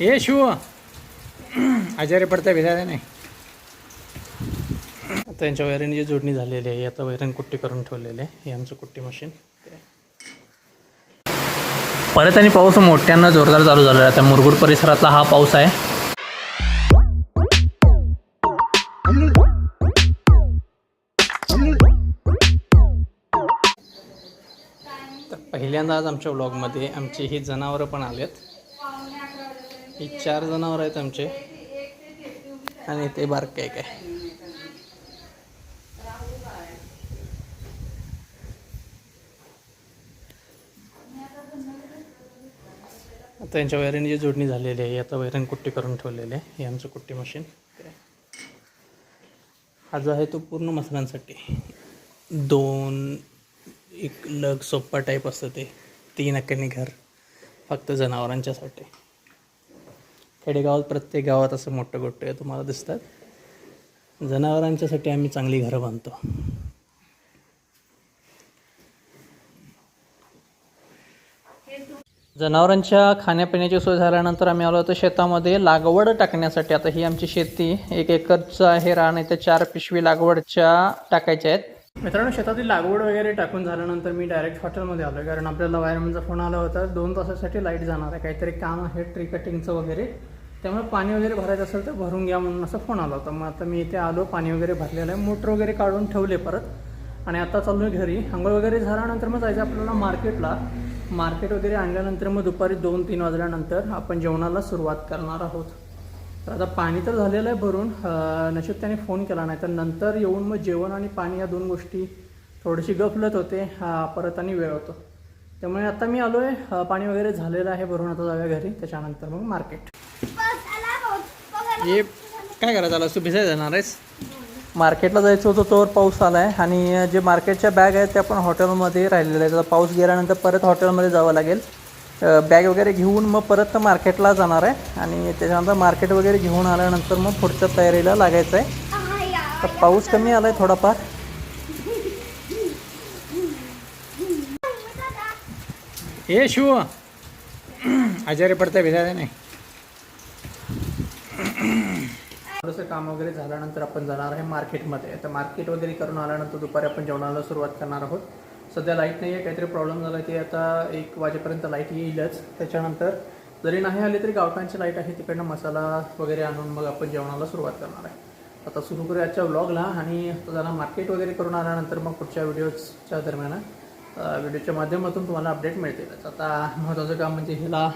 हे शिव आजारी पडता भिजायला नाही. त्यांच्या वैरणीची जोडणी झालेली आहे आता वैरण कुट्टी करून ठेवलेली आहे हे आमचं कुट्टी मशीन. परत आणि पाऊस मोठ्यांना जोरदार चालू झालेला आहे. आता मुरगुड परिसरातला हा पाऊस आहे. तर पहिल्यांदा आज आमच्या व्लॉगमध्ये आमची ही जनावरं पण आलेत. ही चार जनावर आहेत आमचे. आणि ते बारक काय काय आता त्यांच्या वैरणीची जोडणी झालेली आहे. आता वैरण कुट्टी करून ठेवलेली आहे. हे आमचं कुट्टी मशीन. हा जो आहे तो पूर्ण मसरांसाठी दोन एक लग सोप्पा टाईप असतं ते. तीन अक्कनी घर. फक्त जनावरांच्यासाठी. खेडेगावात प्रत्येक गावात असं मोठं गोट्टे तुम्हाला दिसतात. जनावरांच्यासाठी आम्ही चांगली घरं बांधतो. जनावरांच्या खाण्यापिण्याची सोय झाल्यानंतर आम्ही आलो होतो शेतामध्ये लागवड टाकण्यासाठी. आता ही आमची शेती एक एकरचं आहे रान आहे चार पिशवी लागवडच्या टाकायच्या आहेत. मित्रांनो शेतातील लागवड वगैरे टाकून झाल्यानंतर मी डायरेक्ट हॉटेलमध्ये आलो कारण आपल्याला वायरमनचा फोन आला होता. दोन तासासाठी लाइट जाणार आहे काहीतरी काम आहे ट्री कटिंगचं वगैरे. त्यामुळे पाणी वगैरे भरायचं असेल तर भरून घ्या म्हणून असं फोन आला होता. मग आता मी इथे आलो पाणी वगैरे भरलेलं आहे. मोटर वगैरे काढून ठेवले परत. आणि आता चाललो आहे घरी. आंघोळ वगैरे झाल्यानंतर मग जायचं आपल्याला मार्केटला. मार्केट वगैरे आणल्यानंतर मग दुपारी दोन तीन वाजल्यानंतर आपण जेवणाला सुरुवात करणार आहोत. तर आता पाणी तर झालेलं आहे भरून. नशीब त्याने फोन केला नाही. तर नंतर येऊन मग जेवण आणि पाणी या दोन गोष्टी थोडीशी गफलत होते. परत आणि वेळ होतो. त्यामुळे आता मी आलो आहे पाणी वगैरे झालेलं आहे भरून आता जाऊया घरी. त्याच्यानंतर मग मार्केट. हे काय करायचं आला? तू भिजायला जाणार आहेस? मार्केटला जायचं होतं तोवर पाऊस आला आहे आणि जे मार्केटच्या बॅग आहेत त्या पण हॉटेलमध्ये राहिलेल्या आहेत. आता पाऊस गेल्यानंतर परत हॉटेलमध्ये जावं लागेल. बॅग वगैरे घेऊन मग परत मार्केटला जाणार आहे. आणि त्याच्यानंतर मार्केट वगैरे घेऊन आल्यानंतर मग पुढच्या तयारीला लागायचं आहे. तर पाऊस कमी आला आहे थोडाफार. हे शिव आजारी पडता भिजायला नाही. थोडंसं काम वगैरे झाल्यानंतर आपण जाणार आहे मार्केटमध्ये. तर मार्केट वगैरे करून आल्यानंतर दुपारी आपण जेवणाला सुरुवात करणार आहोत. सध्या लाइट नाही आहे काहीतरी प्रॉब्लेम झाला ते आता एक वाजेपर्यंत लाइट येईलच. त्याच्यानंतर जरी नाही आली तरी गावठाणची लाइट आहे तिकडनं मसाला वगैरे आणून मग आपण जेवणाला सुरुवात करणार आहे. आता सुरू करूया आजच्या व्लॉगला आणि जरा मार्केट वगैरे करून आल्यानंतर मग पुढच्या व्हिडिओजच्या दरम्यान व्हिडिओच्या माध्यमातून तुम्हाला अपडेट मिळतीलच. आता महत्त्वाचं काम म्हणजे ह्याला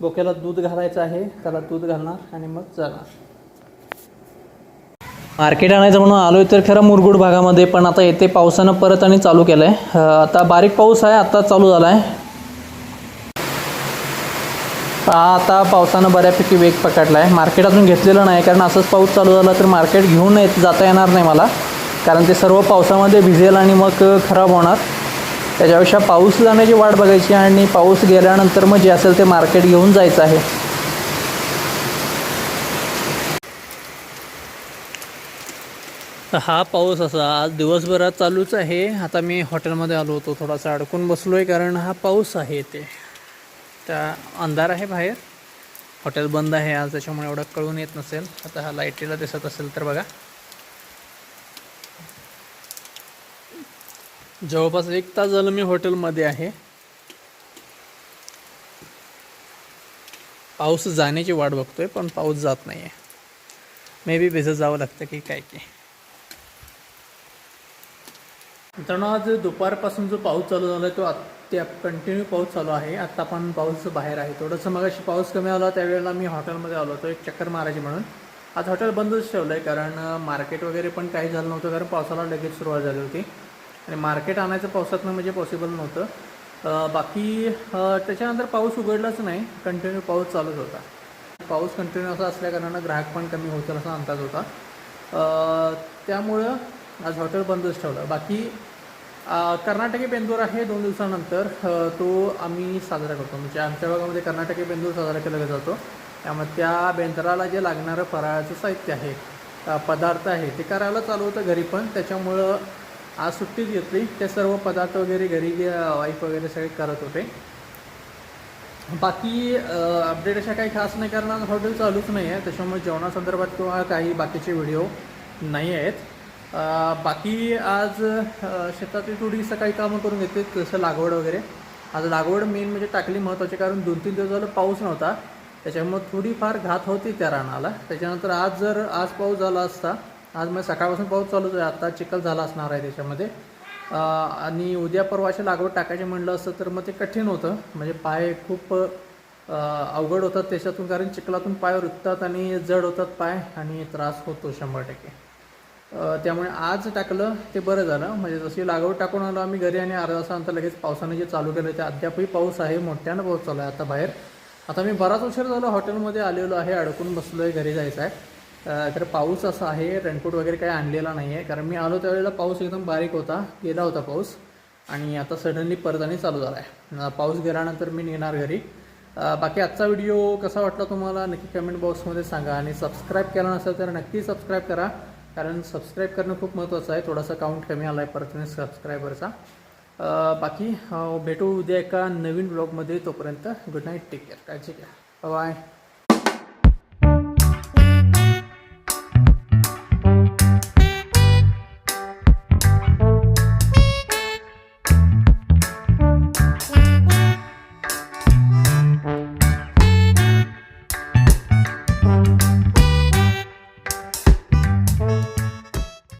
बोक्याला दूध घालायचं आहे त्याला दूध घालणार आणि मग जाणार. मार्केट आणायचं म्हणून आलो तर खरं मुरगुड भागामध्ये पण आता येते पावसानं परत आणि चालू केलं आहे आता बारीक पाऊस आहे आता चालू झाला आहे आता पावसानं बऱ्यापैकी वेग पकडला आहे मार्केट अजून घेतलेलं नाही कारण असंच पाऊस चालू झाला तर मार्केट घेऊन येत जाता येणार नाही मला. कारण ते सर्व पावसामध्ये भिजेल आणि मग खराब होणार. त्याच्यापेक्षा पाऊस जाण्याची वाट बघायची आणि पाऊस गेल्यानंतर मग जे असेल ते मार्केट घेऊन जायचं आहे. तर हा पाऊस असा आज दिवसभरात चालूच आहे. आता मी हॉटेलमध्ये आलो होतो. थोडासा अडकून बसलो आहे कारण हा पाऊस आहे ते त्या अंधार आहे बाहेर. हॉटेल बंद आहे आज त्याच्यामुळे एवढं कळून येत नसेल. आता हा लाईटीला दिसत असेल तर बघा. जवळपास एक तास झालं मी हॉटेलमध्ये आहे. पाऊस जाण्याची वाट बघतोय पण पाऊस जात नाही आहे मे बी भिजत जावं लागतं की काय की. मित्रांनो आज दुपारपासून जो पाऊस चालू झाला आहे तो अत्या कंटिन्यू पाऊस चालू आहे. आत्ता पण पाऊस बाहेर आहे. थोडंसं मग पाऊस कमी आला त्यावेळेला मी हॉटेलमध्ये आलो होतो एक चक्कर मारायची म्हणून. आज हॉटेल बंदच ठेवलं आहे कारण मार्केट वगैरे पण काही झालं नव्हतं कारण पावसाला लगेच सुरुवात झाली होती. आणि मार्केट आणायचं पावसातनं म्हणजे पॉसिबल नव्हतं. बाकी त्याच्यानंतर पाऊस उघडलाच नाही. कंटिन्यू पाऊस चालूच होता. पाऊस कंटिन्यू असा असल्याकारणानं ग्राहक पण कमी होतील असा अंदाज होता. त्यामुळं आज हॉटेल बंदच ठेवलं. बाकी कर्नाटकी बेंदूर आहे दोन दिवसानंतर. तो आम्ही साजरा करतो. म्हणजे आमच्या भागामध्ये कर्नाटकी बेंदूर साजरा केला जातो. त्यामुळे त्या बेंदराला जे लागणारं फराळाचं साहित्य आहे पदार्थ आहे ते करायला चालू होतं घरी पण. त्याच्यामुळं आज सुट्टीच घेतली. ते सर्व पदार्थ वगैरे घरी वाईफ वगैरे सगळे करत होते. बाकी अपडेट अशा काही खास नाही कारण आज हॉटेल चालूच नाही आहे. त्याच्यामुळे जेवणासंदर्भात किंवा काही बाकीचे व्हिडिओ नाही आहेत. बाकी आज शेतातली थोडी सकाळी कामं करून घेतली जसं लागवड वगैरे. आज लागवड मेन म्हणजे टाकली महत्त्वाची कारण दोन तीन दिवस झालं पाऊस नव्हता. त्याच्यामुळे थोडीफार घात होती त्या रानाला. त्याच्यानंतर आज जर आज पाऊस झाला असता आज मग सकाळपासून पाऊस चालूच आहे. आता चिखल झाला असणार आहे त्याच्यामध्ये. आणि उद्या परवाच्या लागवड टाकायचे म्हणलं असतं तर मग ते कठीण होतं. म्हणजे पाय खूप अवघड होतात त्याच्यातून कारण चिखलातून पाय रुततात आणि जड होतात पाय आणि त्रास होतो शंभर टक्के. त्यामुळे आज टाकलं ते बरं झालं. म्हणजे जशी लागवड टाकून आलो आम्ही घरी आणि अर्धा तासानंतर लगेच पावसाने जे चालू केलं ते अद्यापही पाऊस आहे. मोठ्यानं पाऊस चालू आहे आता बाहेर. आता मी बराच उशीर झालो हॉटेलमध्ये आलेलो आहे. अडकून बसलो आहे घरी जायचं आहे. तर पाऊस असा आहे रेनकोट वगैरे काही आणलेला नाही आहे कारण मी आलो त्यावेळेला पाऊस एकदम बारीक होता गेला होता पाऊस. आणि आता सडनली परत आणि चालू झाला आहे पाऊस गेल्यानंतर मी निघणार घरी. बाकी आजचा व्हिडिओ कसा वाटला तुम्हाला? नक्की कमेंट बॉक्समध्ये सांगा. आणि सबस्क्राईब केला नसेल तर नक्की सबस्क्राईब करा. कारण सबस्क्राईब करणं खूप महत्त्वाचं आहे. थोडासा काउंट कमी आला आहे परत सबस्क्रायबरचा बाकी भेटू उद्या एका नवीन ब्लॉगमध्ये तोपर्यंत गुड नाईट टेक केअर काळजी घ्या. बाय